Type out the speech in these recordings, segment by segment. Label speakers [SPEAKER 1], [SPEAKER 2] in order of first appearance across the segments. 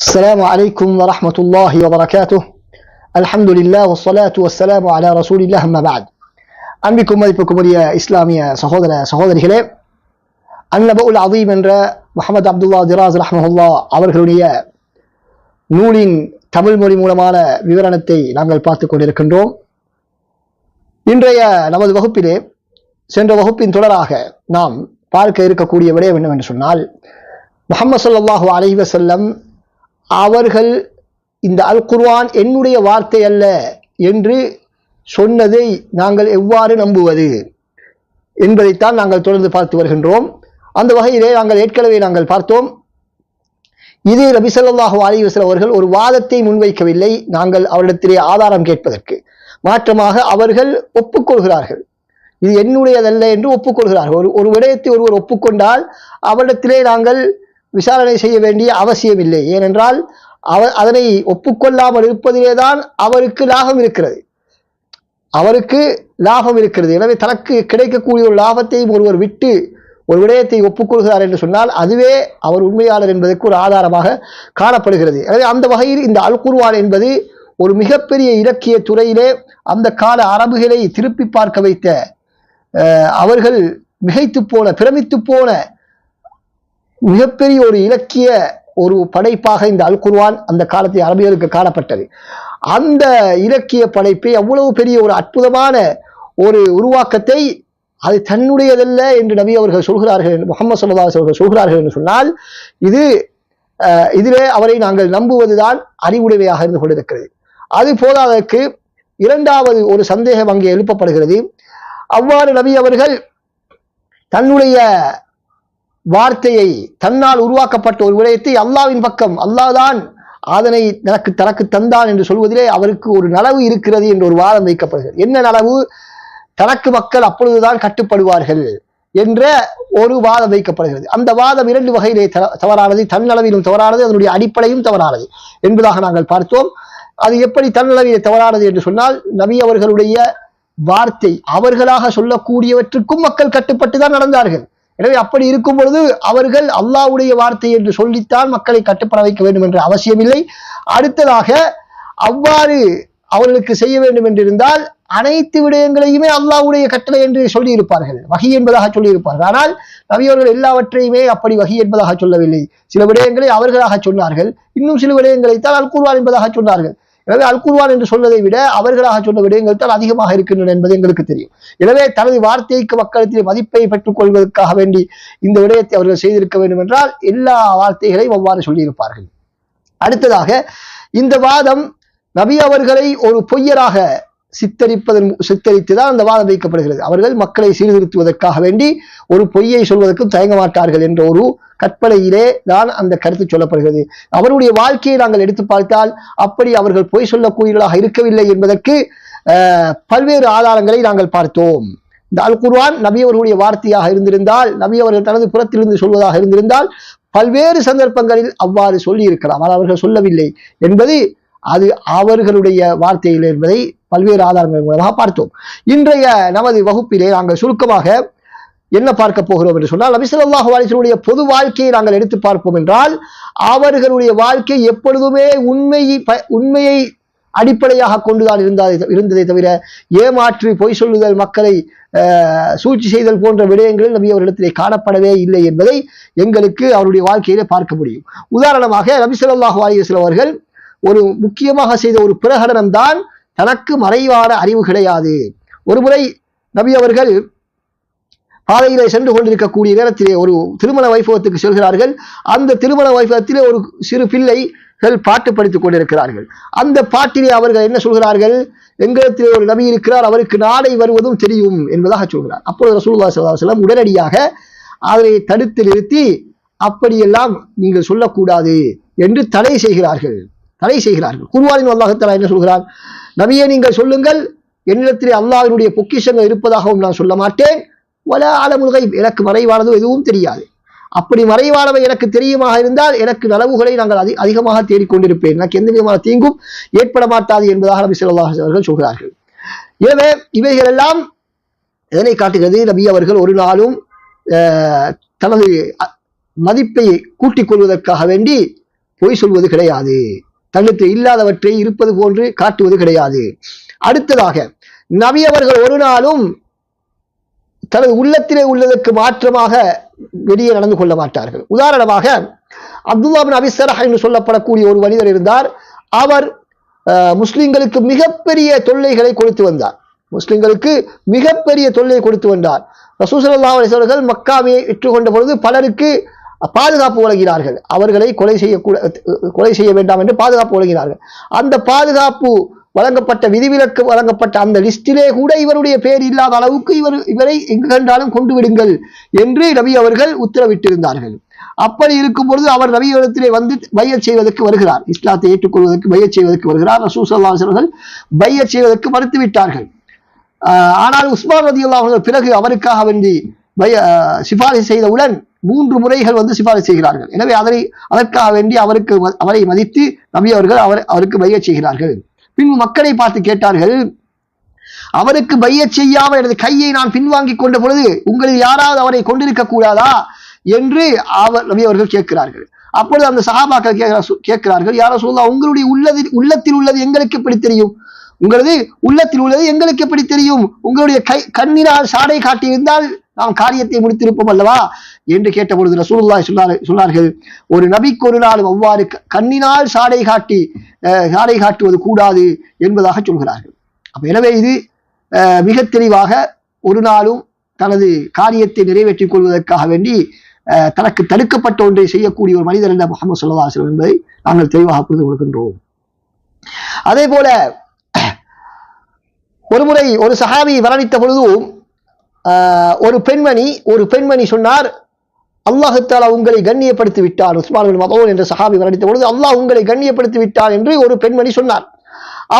[SPEAKER 1] السلام عليكم ورحمة الله وبركاته الحمد لله والصلاة والسلام على رسول الله أما بعد அன்பிக்கும் மதிப்புக்கும் உரிய இஸ்லாமிய சகோதர சகோதரிகளே அன்னபுல் அதீம் என்ற முகமது அப்துல்லா திராஸ் ரஹ்மஹுல்லா அவர்களுடைய நூலின் தமிழ் மொழி மூலமான விவரணத்தை நாங்கள் பார்த்து கொண்டிருக்கின்றோம் இன்றைய நமது வகுப்பிலே சென்ற வகுப்பின் தொடராக நாம் பார்க்க இருக்கக்கூடிய விடயம் என்னவென்று சொன்னால் முகமது ஸல்லல்லாஹு அலைஹி வஸல்லம் அவர்கள் இந்த அல் குர்வான் என்னுடைய வார்த்தை அல்ல என்று சொன்னதை நாங்கள் எவ்வாறு நம்புவது என்பதைத்தான் நாங்கள் தொடர்ந்து பார்த்து வருகின்றோம். அந்த வகையிலே நாங்கள் ஏற்கனவே நாங்கள் பார்த்தோம். இது ரபிசல்லாஹு அலிவசல் அவர்கள் ஒரு வாதத்தை முன்வைக்கவில்லை. நாங்கள் அவரிடத்திலே ஆதாரம் கேட்பதற்கு மாற்றமாக அவர்கள் ஒப்புக்கொள்கிறார்கள். இது என்னுடையதல்ல என்று ஒப்புக்கொள்கிறார்கள். ஒரு ஒரு விடயத்தை ஒருவர் ஒப்புக்கொண்டால் அவரிடத்திலே நாங்கள் விசாரணை செய்ய வேண்டிய அவசியமில்லை. ஏனென்றால் அவர் அதனை ஒப்புக்கொள்ளாமல் இருப்பதிலே தான் அவருக்கு லாபம் இருக்கிறது. அவருக்கு லாபம் இருக்கிறது. எனவே தனக்கு கிடைக்கக்கூடிய ஒரு லாபத்தையும் ஒருவர் விட்டு ஒரு விடயத்தை ஒப்புக்கொள்கிறார் என்று சொன்னால் அதுவே அவர் உண்மையாளர் என்பதற்கு ஒரு ஆதாரமாக காணப்படுகிறது. எனவே அந்த வகையில் இந்த அல்குர்வான் என்பது ஒரு மிகப்பெரிய இலக்கிய துறையிலே அந்த கால அரபுகளை திருப்பி பார்க்க வைத்த அவர்கள் மிகைத்து போன பிரமித்து போன மிகப்பெரிய ஒரு இலக்கிய ஒரு படைப்பாக இந்த அல் அந்த காலத்தில் அரபியர்களுக்கு காணப்பட்டது. அந்த இலக்கிய படைப்பை அவ்வளவு பெரிய ஒரு அற்புதமான ஒரு உருவாக்கத்தை அது தன்னுடையதல்ல என்று நபி அவர்கள் சொல்கிறார்கள் என்று முகமது சல்லா அவர்கள் சொல்கிறார்கள் என்று சொன்னால் இது இதுவே இதிலே அவரை நாங்கள் நம்புவதுதான் அறிவுடைமையாக இருந்து கொண்டிருக்கிறது. அது போதாதற்கு இரண்டாவது ஒரு சந்தேகம் அங்கே எழுப்பப்படுகிறது. அவ்வாறு நபி அவர்கள் தன்னுடைய வார்த்தையை தன்னால் உருவாக்கப்பட்ட ஒரு விடயத்தை அல்லாவின் பக்கம் அல்லாஹ் தான் அதனை தனக்கு தனக்கு தந்தான் என்று சொல்வதிலே அவருக்கு ஒரு நலவு இருக்கிறது என்று ஒரு வாதம் வைக்கப்படுகிறது. என்ன நலவு? தனக்கு மக்கள் அப்பொழுதுதான் கட்டுப்படுவார்கள் என்ற ஒரு வாதம் வைக்கப்படுகிறது. அந்த வாதம் இரண்டு வகையிலே த- தவறானது. தன்னளவிலும் தவறானது அதனுடைய அடிப்படையும் தவறானது என்பதாக நாங்கள் பார்த்தோம். அது எப்படி தன்னளவிலே தவறானது என்று சொன்னால் நபி அவர்களுடைய வார்த்தை அவர்களாக சொல்லக்கூடியவற்றுக்கும் மக்கள் கட்டுப்பட்டு தான் நடந்தார்கள். எனவே அப்படி இருக்கும் பொழுது அவர்கள் அல்லாவுடைய வார்த்தை என்று சொல்லித்தான் மக்களை கட்டுப்பட வைக்க வேண்டும் என்ற அவசியமில்லை. அடுத்ததாக அவ்வாறு அவர்களுக்கு செய்ய வேண்டும் என்றிருந்தால் அனைத்து விடயங்களையுமே அல்லாஹ்வுடைய கட்டளை என்று சொல்லியிருப்பார்கள். வகி என்பதாக சொல்லியிருப்பார்கள். ஆனால் நபி எல்லாவற்றையுமே அப்படி வகி என்பதாக சொல்லவில்லை. சில விடயங்களை அவர்களாக சொன்னார்கள். இன்னும் சில விடயங்களை தான் அல் என்பதாக சொன்னார்கள். எனவே அல்குர்வான் என்று சொன்னதை விட அவர்களாக சொன்ன விடயங்கள் தான் அதிகமாக இருக்கின்றன என்பது எங்களுக்கு தெரியும். எனவே தனது வார்த்தைக்கு மக்களிடத்தில் மதிப்பை பெற்றுக் கொள்வதற்காக வேண்டி இந்த விடயத்தை அவர்கள் செய்திருக்க வேண்டும் என்றால் எல்லா வார்த்தைகளையும் அவ்வாறு சொல்லியிருப்பார்கள். அடுத்ததாக இந்த வாதம் நபி அவர்களை ஒரு பொய்யராக சித்தரிப்பதன் சித்தரித்து தான் அந்த வாதம் வைக்கப்படுகிறது. அவர்கள் மக்களை சீர்திருத்துவதற்காக வேண்டி ஒரு பொய்யை சொல்வதற்கும் தயங்க மாட்டார்கள் என்ற ஒரு கற்பனையிலே தான் அந்த கருத்து சொல்லப்படுகிறது. அவருடைய வாழ்க்கையை நாங்கள் எடுத்து பார்த்தால் அப்படி அவர்கள் பொய் சொல்லக்கூடியவர்களாக இருக்கவில்லை என்பதற்கு பல்வேறு ஆதாரங்களை நாங்கள் பார்த்தோம். இந்த அல் குர்வான் நபியவர்களுடைய வார்த்தையாக இருந்திருந்தால் நபி அவர்கள் தனது புறத்திலிருந்து சொல்வதாக இருந்திருந்தால் பல்வேறு சந்தர்ப்பங்களில் அவ்வாறு சொல்லி இருக்கலாம் ஆனால் அவர்கள் சொல்லவில்லை என்பது அது அவர்களுடைய வார்த்தையில் என்பதை பல்வேறு ஆதாரங்கள் மூலமாக பார்த்தோம். இன்றைய நமது வகுப்பிலே நாங்கள் சுருக்கமாக என்ன பார்க்க போகிறோம் என்று சொன்னால் நபி வாலிசனுடைய பொது வாழ்க்கையை நாங்கள் எடுத்து பார்ப்போம் என்றால் அவர்களுடைய வாழ்க்கை எப்பொழுதுமே உண்மையை ப- உண்மையை அடிப்படையாக கொண்டுதான் இருந்தாதை இருந்ததை தவிர ஏமாற்றி பொய் சொல்லுதல் மக்களை சூழ்ச்சி செய்தல் போன்ற விடயங்களில் நபி அவர்களிடத்திலே காணப்படவே இல்லை என்பதை எங்களுக்கு அவருடைய வாழ்க்கையிலே பார்க்க முடியும். உதாரணமாக நபி ஸல்லல்லாஹு அலைஹி அவர்கள் ஒரு முக்கியமாக செய்த ஒரு பிரகடனம் தான் தனக்கு மறைவான அறிவு கிடையாது. ஒருமுறை நபி அவர்கள் பாதையிலே சென்று கொண்டிருக்கக்கூடிய நேரத்திலே ஒரு திருமண வைபவத்துக்கு செல்கிறார்கள். அந்த திருமண வைபவத்திலே ஒரு சிறு பிள்ளைகள் பாட்டு படித்துக் கொண்டிருக்கிறார்கள். அந்த பாட்டிலே அவர்கள் என்ன சொல்கிறார்கள்? எங்களிடத்திலே ஒரு நபி இருக்கிறார் அவருக்கு நாளை வருவதும் தெரியும் என்பதாக சொல்கிறார். அப்பொழுது ரசூல்லா ஸல்லல்லாஹு உடனடியாக அதை தடுத்து நிறுத்தி அப்படியெல்லாம் நீங்கள் சொல்லக்கூடாது என்று தடை செய்கிறார்கள். தடை செய்கிறார்கள். குர்ஆனின் அல்லாஹ் என்ன சொல்கிறான்? நபியை நீங்கள் சொல்லுங்கள் என்னிடத்திலே அல்லாஹ்வினுடைய பொக்கிஷங்கள் இருப்பதாகவும் நான் சொல்ல மாட்டேன். வல ஆலமுல் எனக்கு மறைவானது எதுவும் தெரியாது. அப்படி மறைவானவை எனக்கு தெரியுமாக இருந்தால் எனக்கு நலவுகளை நாங்கள் அதி அதிகமாக தேடிக்கொண்டிருப்பேன். எனக்கு எந்த விதமான தீங்கும் ஏற்பட மாட்டாது என்பதாக நபி ஸல்லல்லாஹு அவர்கள் சொல்கிறார்கள். எனவே இவைகள் எல்லாம் எதனை காட்டுகிறது? நபி அவர்கள் ஒரு நாளும் தனது மதிப்பை கூட்டிக் கொள்வதற்காக வேண்டி பொய் சொல்வது கிடையாது. தன்னுக்கு இல்லாதவற்றை இருப்பது போன்று காட்டுவது கிடையாது. அடுத்ததாக நபி அவர்கள் ஒரு நாளும் தனது உள்ளத்திலே உள்ளதற்கு மாற்றமாக வெளியே நடந்து கொள்ள மாட்டார்கள். உதாரணமாக அப்துல்லாபின் அபிசரஹ் என்று சொல்லப்படக்கூடிய ஒரு மனிதர் இருந்தார். அவர் முஸ்லிம்களுக்கு மிகப்பெரிய தொல்லைகளை கொடுத்து வந்தார். முஸ்லிம்களுக்கு மிகப்பெரிய தொல்லை கொடுத்து வந்தார். ரசூசல்லா அலிஸ்வர்கள் மக்காவை கொண்ட பொழுது பலருக்கு பாதுகாப்பு வழங்கினார்கள். அவர்களை கொலை செய்யக்கூட கொலை செய்ய வேண்டாம் என்று பாதுகாப்பு வழங்கினார்கள். அந்த பாதுகாப்பு வழங்கப்பட்ட விதிவிலக்கு வழங்கப்பட்ட அந்த லிஸ்டிலே கூட இவருடைய பேர் இல்லாத அளவுக்கு இவர் இவரை எங்கு கண்டாலும் கொண்டு விடுங்கள் என்று ரவி அவர்கள் உத்தரவிட்டிருந்தார்கள். அப்படி இருக்கும் பொழுது அவர் நபியிடத்திலே வந்து பைய செய்வதற்கு வருகிறார். இஸ்லாத்தை ஏற்றுக்கொள்வதற்கு பைய செய்வதற்கு வருகிறார். ரசூசல்லா அவர்கள் பையச் செய்வதற்கு மறுத்துவிட்டார்கள். ஆனால் உஸ்மான் ரதி அவர்கள் பிறகு அவருக்காக வேண்டி பய- சிபாரிசு செய்தவுடன் மூன்று முறைகள் வந்து சிபாரிசு செய்கிறார்கள். எனவே அதனை அதற்காக வேண்டி அவருக்கு ம- அவரை மதித்து நபி அவர்கள் அவர் அவருக்கு பையச் செய்கிறார்கள். பின் மக்களை பார்த்து கேட்டார்கள் அவருக்கு பையச் செய்யாமல் எனது கையை நான் பின்வாங்கி கொண்ட பொழுது உங்களில் யாராவது அவரை கொண்டிருக்க கூடாதா? என்று அவர் நபி அவர்கள் கேட்கிறார்கள். அப்பொழுது அந்த சகாபாக்கள் கேட்கிறார்கள் யாரோ சொல்லா உங்களுடைய உள்ளதில் உள்ளத்தில் உள்ளது எங்களுக்கு எப்படி தெரியும்? உங்களது உள்ளத்தில் உள்ளது எங்களுக்கு எப்படி தெரியும்? உங்களுடைய கை கண்ணினால் சாடை காட்டியிருந்தால் நாம் காரியத்தை முடித்திருப்போம் அல்லவா? என்று கேட்ட பொழுது சொன்னார் சொன்னார்கள் ஒரு நபிக்கு ஒரு நாள் அவ்வாறு கண்ணினால் சாடை காட்டி சாடை காட்டுவது கூடாது என்பதாக சொல்கிறார்கள். அப்ப எனவே இது மிக தெளிவாக ஒரு நாளும் தனது காரியத்தை நிறைவேற்றிக் கொள்வதற்காக வேண்டி அஹ், தனக்கு தடுக்கப்பட்ட ஒன்றை செய்யக்கூடிய ஒரு மனிதர் என்ற முகமது சொல்லா என்பதை நாங்கள் தெளிவாக புரிந்து கொள்கின்றோம். அதே போல ஒருமுறை ஒரு சஹாபி வர்ணித்த பொழுதும் ஒரு பெண்மணி ஒரு பெண்மணி சொன்னார் அல்லாஹத்தாலா உங்களை கண்ணியப்படுத்தி விட்டார் உஸ்மான் பின் என்ற சஹாபி வரடித்த பொழுது அல்லாஹ் உங்களை கண்ணியப்படுத்தி விட்டார் என்று ஒரு பெண்மணி சொன்னார்.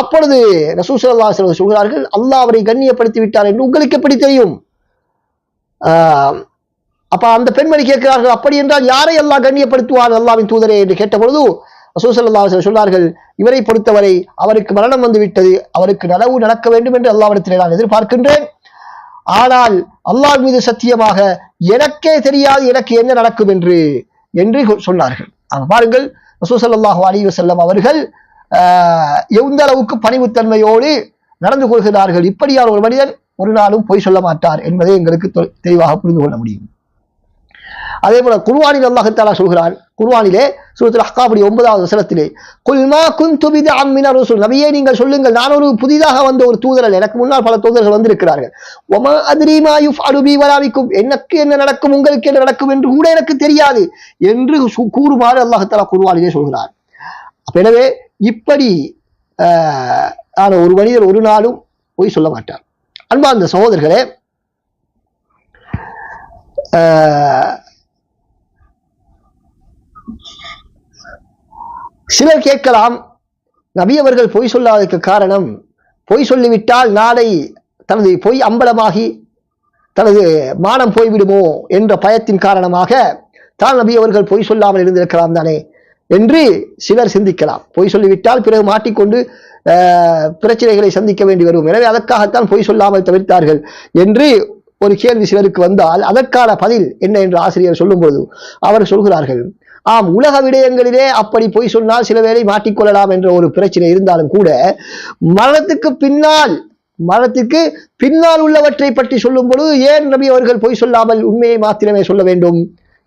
[SPEAKER 1] அப்பொழுது ரசூசல்லா சொல்கிறார்கள் அல்லாஹ் அவரை கண்ணியப்படுத்தி விட்டார் என்று உங்களுக்கு எப்படி தெரியும்? அப்ப அந்த பெண்மணி கேட்கிறார்கள் அப்படி என்றால் யாரை அல்லாஹ் கண்ணியப்படுத்துவார் அல்லாவின் தூதரே? என்று கேட்ட பொழுது ரசூசல்லா சொன்னார்கள் இவரை பொறுத்தவரை அவருக்கு மரணம் வந்து விட்டது அவருக்கு நனவு நடக்க வேண்டும் என்று அல்லாவிடத்தில் நான் எதிர்பார்க்கின்றேன். ஆனால் அல்லாஹ் மீது சத்தியமாக எனக்கே தெரியாது எனக்கு என்ன நடக்கும் என்று என்று சொன்னார்கள். ஆக பாருங்கள் ரசூசல்லாஹு அலி வசல்லம் அவர்கள் எந்த அளவுக்கு பணிவுத்தன்மையோடு நடந்து கொள்கிறார்கள் இப்படியான ஒரு மனிதன் ஒரு நாளும் பொய் சொல்ல மாட்டார் என்பதை எங்களுக்கு தெ- தெளிவாக புரிந்து கொள்ள முடியும். அதே போல குர்வானில் அல்லாஹ் சொல்கிறான் குர்வானிலே சூரத்தில் அஹ்காபுடைய ஒன்பதாவது வசனத்திலே குல்மா குந்து பிதஅம் மின ருசுல். நபியே நீங்கள் சொல்லுங்கள் நான் ஒரு புதிதாக வந்த ஒரு தூதரல் எனக்கு முன்னால் பல தூதர்கள் வந்திருக்கிறார்கள். ஒமா அத்ரி யுஃப் அருபி வராவிக்கும் எனக்கு என்ன நடக்கும்? உங்களுக்கு என்ன நடக்கும்? என்று கூட எனக்கு தெரியாது என்று கூறுமாறு அல்லாஹ் குர்வானிலே சொல்கிறார். அப்ப எனவே இப்படி ஆஹ், ஆன ஒரு மனிதர் ஒரு நாளும் போய் சொல்ல மாட்டார். அந்த சகோதரர்களே சிலர் கேட்கலாம் நபி அவர்கள் பொய் சொல்லாததற்கு காரணம் பொய் சொல்லிவிட்டால் நாளை தனது பொய் அம்பலமாகி தனது மானம் போய்விடுமோ என்ற பயத்தின் காரணமாக தான் நபி அவர்கள் பொய் சொல்லாமல் இருந்திருக்கலாம் தானே என்று சிலர் சிந்திக்கலாம். பொய் சொல்லிவிட்டால் பிறகு மாட்டிக்கொண்டு பிரச்சனைகளை சந்திக்க வேண்டி வரும். எனவே அதற்காகத்தான் பொய் சொல்லாமல் தவிர்த்தார்கள் என்று ஒரு கேள்வி சிலருக்கு வந்தால் அதற்கான பதில் என்ன என்று ஆசிரியர் சொல்லும்போது அவர் சொல்கிறார்கள். ஆம் உலக விடயங்களிலே அப்படி பொய் சொன்னால் சில வேளை மாட்டிக்கொள்ளலாம் என்ற ஒரு பிரச்சனை இருந்தாலும் கூட மரணத்துக்கு பின்னால் மரணத்துக்கு பின்னால் உள்ளவற்றை பற்றி சொல்லும் பொழுது ஏன் நபி அவர்கள் பொய் சொல்லாமல் உண்மையை மாத்திரமே சொல்ல வேண்டும்?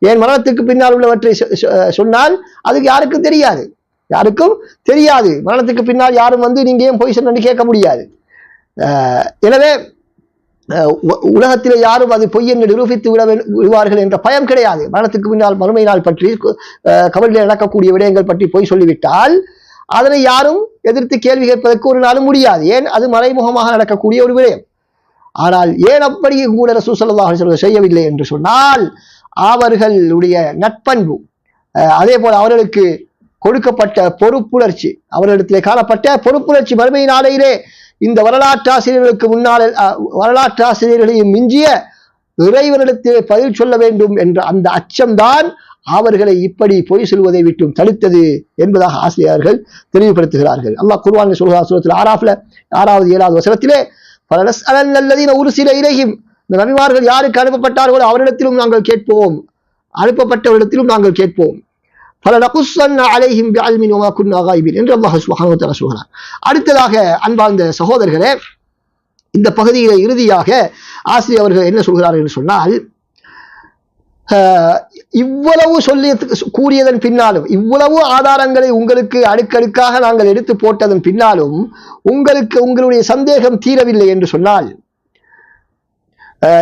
[SPEAKER 1] ஏன் மரணத்துக்கு பின்னால் உள்ளவற்றை சொ- சொன்னால் அதுக்கு யாருக்கும் தெரியாது. யாருக்கும் தெரியாது. மரணத்துக்கு பின்னால் யாரும் வந்து நீங்க ஏன் பொய் சொன்னு கேட்க முடியாது. எனவே உலகத்திலே யாரும் அது பொய் என்று நிரூபித்து விட விடுவார்கள் என்ற பயம் கிடையாது. மரணத்துக்கு பின்னால் மறுமை நாள் பற்றி அஹ், கவலையில் நடக்கக்கூடிய விடயங்கள் பற்றி பொய் சொல்லிவிட்டால் அதனை யாரும் எதிர்த்து கேள்வி கேட்பதற்கு ஒரு நாளும் முடியாது. ஏன்? அது மறைமுகமாக நடக்கக்கூடிய ஒரு விடயம். ஆனால் ஏன் அப்படி கூட ரசூல் ஸல்லல்லாஹு செய்யவில்லை என்று சொன்னால் அவர்களுடைய நட்பண்பு அஹ், அதே போல அவர்களுக்கு கொடுக்கப்பட்ட பொறுப்புணர்ச்சி அவர்களிடத்திலே காணப்பட்ட பொறுப்புணர்ச்சி மறுமை நாளையிலே இந்த வரலாற்றாசிரியர்களுக்கு முன்னால் வரலாற்றாசிரியர்களையும் மிஞ்சிய இறைவனிடத்திலே பதில் சொல்ல வேண்டும் என்ற அந்த அச்சம்தான் அவர்களை இப்படி பொய் சொல்வதை விட்டும் தடுத்தது என்பதாக ஆசிரியர்கள் தெளிவுபடுத்துகிறார்கள். அல்லாஹ் குர்ஆனில் சொல்கிறார் சுரத்தில் ஆறாஃப்ல ஆறாவது ஏழாவது வசனத்திலே பலனஸ்அலன் ஒரு சில இலைஹிம் இந்த நபிமார்கள் யாருக்கு அனுப்பப்பட்டார்களோ அவரிடத்திலும் நாங்கள் கேட்போம். அனுப்பப்பட்டவரிடத்திலும் நாங்கள் கேட்போம். என்று அல்லாஹ் சுப்ஹானஹு சொல்கிறார் அடுத்ததாக அன்பார்ந்த சகோதரர்களே இந்த பகுதியில் இறுதியாக ஆசிரியர் அவர்கள் என்ன சொல்கிறார் என்று சொன்னால் இவ்வளவு சொல்லி கூறியதன் பின்னாலும் இவ்வளவு ஆதாரங்களை உங்களுக்கு அடுக்கடுக்காக நாங்கள் எடுத்து போட்டதன் பின்னாலும் உங்களுக்கு உங்களுடைய சந்தேகம் தீரவில்லை என்று சொன்னால்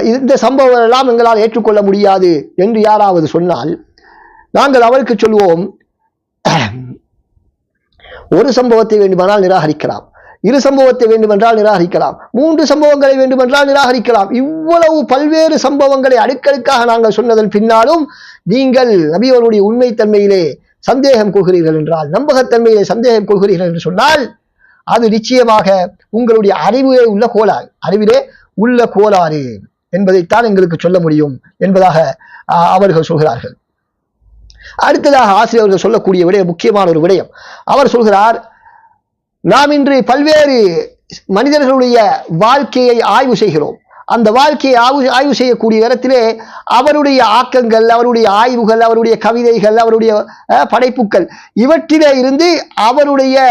[SPEAKER 1] இந்த சம்பவம் எல்லாம் எங்களால் ஏற்றுக்கொள்ள முடியாது என்று யாராவது சொன்னால் நாங்கள் அவருக்கு சொல்வோம் ஒரு சம்பவத்தை வேண்டுமானால் நிராகரிக்கலாம். இரு சம்பவத்தை வேண்டுமென்றால் நிராகரிக்கலாம். மூன்று சம்பவங்களை வேண்டுமென்றால் நிராகரிக்கலாம். இவ்வளவு பல்வேறு சம்பவங்களை அடுக்கடுக்காக நாங்கள் சொன்னதன் பின்னாலும் நீங்கள் நபியவருடைய உண்மைத்தன்மையிலே சந்தேகம் கொள்கிறீர்கள் என்றால் நம்பகத்தன்மையிலே சந்தேகம் கொள்கிறீர்கள் என்று சொன்னால் அது நிச்சயமாக உங்களுடைய அறிவிலே உள்ள கோளாறு. அறிவிலே உள்ள கோளாறு என்பதைத்தான் எங்களுக்கு சொல்ல முடியும் என்பதாக அவர்கள் சொல்கிறார்கள். அடுத்ததாக ஆசிரியர்கள் சொல்லக்கூடிய விடயம் முக்கியமான ஒரு விடயம். அவர் சொல்கிறார் நாம் இன்று பல்வேறு மனிதர்களுடைய வாழ்க்கையை ஆய்வு செய்கிறோம். அந்த வாழ்க்கையை ஆய்வு ஆய்வு செய்யக்கூடிய நேரத்திலே அவருடைய ஆக்கங்கள் அவருடைய ஆய்வுகள் அவருடைய கவிதைகள் அவருடைய படைப்புகள் இவற்றிலே இருந்து அவருடைய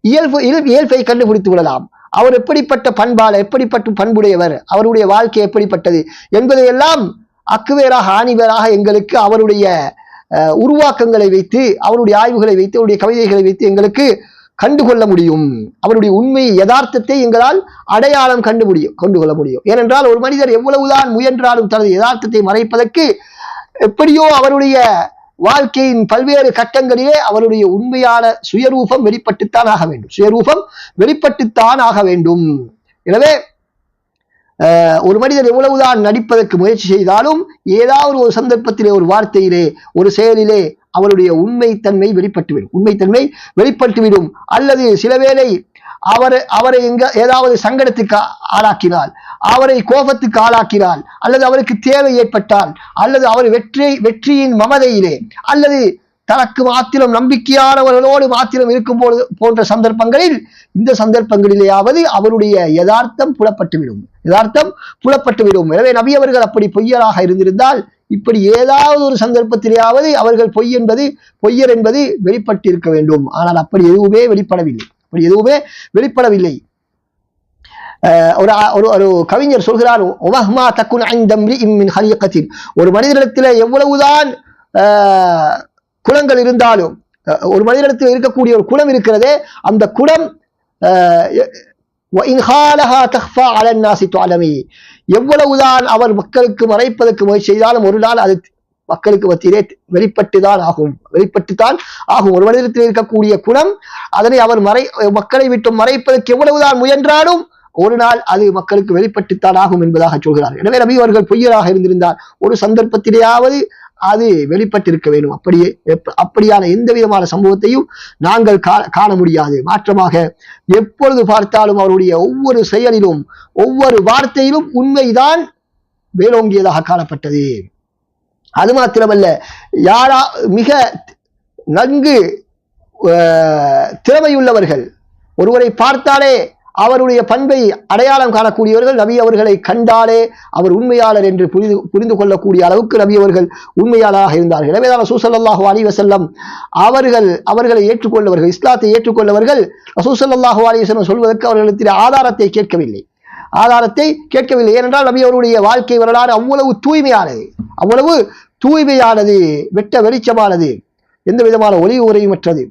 [SPEAKER 1] இயல்பு இயல்பை கண்டுபிடித்து விடலாம். அவர் எப்படிப்பட்ட பண்பாளர் எப்படிப்பட்ட பண்புடையவர் அவருடைய வாழ்க்கை எப்படிப்பட்டது என்பதையெல்லாம் அக்குவேராக ஆணிவராக எங்களுக்கு அவருடைய உருவாக்கங்களை வைத்து அவருடைய ஆய்வுகளை வைத்து அவருடைய கவிதைகளை வைத்து எங்களுக்கு கண்டுகொள்ள முடியும். அவருடைய உண்மை யதார்த்தத்தை எங்களால் அடையாளம் கண்டு முடியும் கொண்டுகொள்ள முடியும். ஏனென்றால் ஒரு மனிதர் எவ்வளவுதான் முயன்றாலும் தனது யதார்த்தத்தை மறைப்பதற்கு எப்படியோ அவருடைய வாழ்க்கையின் பல்வேறு கட்டங்களிலே அவருடைய உண்மையான சுயரூபம் வெளிப்பட்டுத்தான் ஆக வேண்டும். சுயரூபம் வெளிப்பட்டுத்தான் ஆக வேண்டும். எனவே ஒரு மனிதர் எவ்வளவுதான் நடிப்பதற்கு முயற்சி செய்தாலும் ஏதாவது ஒரு சந்தர்ப்பத்திலே ஒரு வார்த்தையிலே ஒரு செயலிலே அவருடைய உண்மைத்தன்மை வெளிப்பட்டுவிடும். உண்மைத்தன்மை வெளிப்பட்டுவிடும். அல்லது சில வேளை அவர் அவரை எங்க ஏதாவது சங்கடத்துக்கு ஆளாக்கினால் அவரை கோபத்துக்கு ஆளாக்கினால் அல்லது அவருக்கு தேவை ஏற்பட்டால் அல்லது அவர் வெற்றி வெற்றியின் மமதையிலே அல்லது தனக்கு மாத்திரம் நம்பிக்கையானவர்களோடு மாத்திரம் இருக்கும் போது போன்ற சந்தர்ப்பங்களில் இந்த சந்தர்ப்பங்களிலேயாவது அவருடைய யதார்த்தம் புலப்பட்டுவிடும். யதார்த்தம் புலப்பட்டுவிடும். எனவே நபி அவர்கள் அப்படி பொய்யராக இருந்திருந்தால் இப்படி ஏதாவது ஒரு சந்தர்ப்பத்திலேயாவது அவர்கள் பொய் என்பது பொய்யர் என்பது வெளிப்பட்டிருக்க வேண்டும். ஆனால் அப்படி எதுவுமே வெளிப்படவில்லை. அப்படி எதுவுமே வெளிப்படவில்லை. ஒரு ஒரு ஒரு கவிஞர் சொல்கிறார் ஒவஹ்மா தக்குன் ஐந்தம் இம்மின் ஒரு மனிதனிடத்தில் எவ்வளவுதான் குளங்கள் இருந்தாலும் ஒரு மனிதனிடத்தில் இருக்கக்கூடிய ஒரு குளம் இருக்கிறதே அந்த குளம் எவ்வளவுதான் அவர் மக்களுக்கு மறைப்பதற்கு முயற்சி செய்தாலும் ஒரு நாள் அது மக்களுக்கு மத்தியிலே வெளிப்பட்டுதான் ஆகும். வெளிப்பட்டுத்தான் ஆகும். ஒரு மனிதத்தில் இருக்கக்கூடிய குணம் அதனை அவர் மறை மக்களை விட்டு மறைப்பதற்கு எவ்வளவுதான் முயன்றாலும் ஒரு நாள் அது மக்களுக்கு வெளிப்பட்டுத்தான் ஆகும் என்பதாக சொல்கிறார். எனவே ரவி அவர்கள் பொய்யராக இருந்திருந்தார். ஒரு சந்தர்ப்பத்திலேயாவது அது வெளிப்பட்டிருக்க வேண்டும். அப்படியே அப்படியான எந்த விதமான சம்பவத்தையும் நாங்கள் காண முடியாது. மாற்றமாக எப்பொழுது பார்த்தாலும் அவருடைய ஒவ்வொரு செயலிலும் ஒவ்வொரு வார்த்தையிலும் உண்மைதான் மேலோங்கியதாக காணப்பட்டது. அது மாத்திரமல்ல யாரா மிக நன்கு திறமையுள்ளவர்கள் ஒருவரை பார்த்தாலே அவருடைய பண்பை அடையாளம் காணக்கூடியவர்கள் நபி அவர்களை கண்டாலே அவர் உண்மையாளர் என்று புரிந்து புரிந்து கொள்ளக்கூடிய அளவுக்கு நபி அவர்கள் உண்மையாளராக இருந்தார்கள். எனவே தான் ரசூசல்லாஹு அலி வசல்லம் அவர்கள் அவர்களை ஏற்றுக்கொண்டவர்கள் இஸ்லாத்தை ஏற்றுக்கொண்டவர்கள் ரசூசல்லாஹு அலி வசல்லம் சொல்வதற்கு அவர்களிடத்தில் ஆதாரத்தை கேட்கவில்லை. ஆதாரத்தை கேட்கவில்லை. ஏனென்றால் நபி அவருடைய வாழ்க்கை வரலாறு அவ்வளவு தூய்மையானது அவ்வளவு தூய்மையானது வெட்ட வெளிச்சமானது எந்த விதமான ஒளி உரையுமற்றது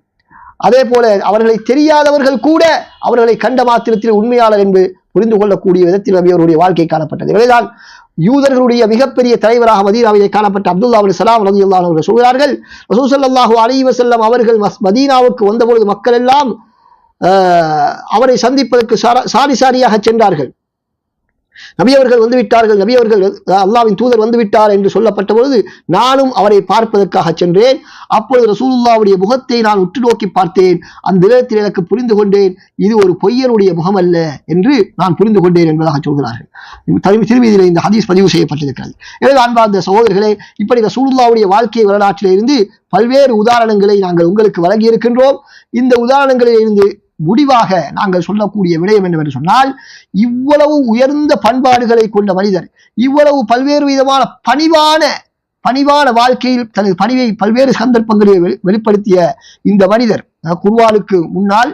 [SPEAKER 1] அதே போல அவர்களை தெரியாதவர்கள் கூட அவர்களை கண்ட மாத்திரத்தில் உண்மையாளர் என்று புரிந்து கொள்ளக்கூடிய விதத்தில் நபி அவருடைய வாழ்க்கை காணப்பட்டது. எனவேதான் யூதர்களுடைய மிகப்பெரிய தலைவராக மதீனாவிலே காணப்பட்ட அப்துல்லா அலி சலாம் ரதி அவர்கள் சொல்கிறார்கள் ரசூசல்லாஹு அலி வசல்லம் அவர்கள் மஸ்- மதீனாவுக்கு வந்தபொழுது மக்கள் எல்லாம் அவரை சந்திப்பதற்கு சாரி சாரியாக சென்றார்கள். நபி அவர்கள் நபியவர்கள் நபி அவர்கள் தூதர் வந்துவிட்டார் என்று சொல்லப்பட்ட பொழுது நானும் அவரை பார்ப்பதற்காக சென்றேன். அப்பொழுது ரசூலுல்லாவுடைய முகத்தை நான் உற்று நோக்கி பார்த்தேன். அந்த நேரத்தில் எனக்கு புரிந்து கொண்டேன் இது ஒரு பொய்யனுடைய முகம் அல்ல என்று நான் புரிந்து கொண்டேன் என்பதாக சொல்கிறார்கள். திருமதியில் இந்த ஹதீஸ் பதிவு செய்யப்பட்டிருக்கிறது. எனவே அன்பார்ந்த சகோதரர்களே இப்படி ரசூலுல்லாவுடைய வாழ்க்கை வரலாற்றிலிருந்து பல்வேறு உதாரணங்களை நாங்கள் உங்களுக்கு வழங்கியிருக்கின்றோம். இந்த உதாரணங்களில் இருந்து முடிவாக நாங்கள் சொல்லக்கூடிய விடயம் என்னவென்று சொன்னால் இவ்வளவு உயர்ந்த பண்பாடுகளை கொண்ட மனிதர் இவ்வளவு பல்வேறு விதமான பணிவான பணிவான வாழ்க்கையில் தனது பணிவை பல்வேறு சந்தர்ப்பங்களில் வெளி- வெளிப்படுத்திய இந்த மனிதர். குர்வானுக்கு முன்னால்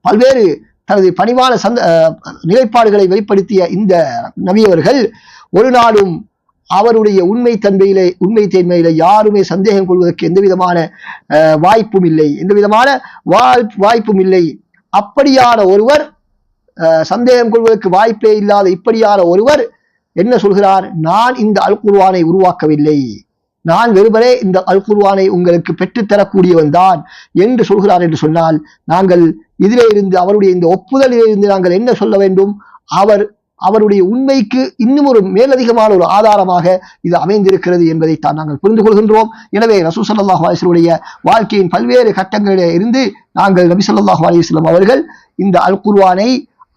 [SPEAKER 1] பல்வேறு தனது பணிவான சந்த நிலைப்பாடுகளை வெளிப்படுத்திய இந்த நவியவர்கள் ஒரு நாளும் அவருடைய உண்மை தன்மையிலே உண்மை தன்மையில யாருமே சந்தேகம் கொள்வதற்கு எந்த விதமான வாய்ப்பும் இல்லை. எந்த விதமான வாய்ப்- வாய்ப்பும் இல்லை. அப்படியான ஒருவர் சந்தேகம் கொள்வதற்கு வாய்ப்பே இல்லாத இப்படியான ஒருவர் என்ன சொல்கிறார்? நான் இந்த அல் உருவாக்கவில்லை. நான் வெறுமனே இந்த அல் உங்களுக்கு பெற்றுத்தரக்கூடியவன் தான் என்று சொல்கிறார் என்று சொன்னால் நாங்கள் இதிலே இருந்து அவருடைய இந்த ஒப்புதலில் இருந்து நாங்கள் என்ன சொல்ல வேண்டும்? அவர் அவருடைய உண்மைக்கு இன்னும் ஒரு மேலதிகமான ஒரு ஆதாரமாக இது அமைந்திருக்கிறது என்பதை தான் நாங்கள் புரிந்து கொள்கின்றோம். எனவே ரசூ சல்லாஹ் அலிஸ்வருடைய வாழ்க்கையின் பல்வேறு கட்டங்களிலே இருந்து நாங்கள் நபி சொல்லாஹ் அலைஹி அவர்கள் இந்த அல் குர்வானை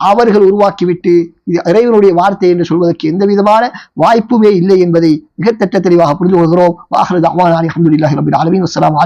[SPEAKER 1] அவர்கள் உருவாக்கிவிட்டு இது இறைவனுடைய வார்த்தை என்று சொல்வதற்கு எந்த விதமான வாய்ப்புமே இல்லை என்பதை மிகத்தட்ட திட்ட தெளிவாக புரிந்து கொள்கிறோம். வாஹ்ரது அவான் அலி அஹமதுல்லாஹி ரபில் ஆலமீன். அஸ்ஸலாமு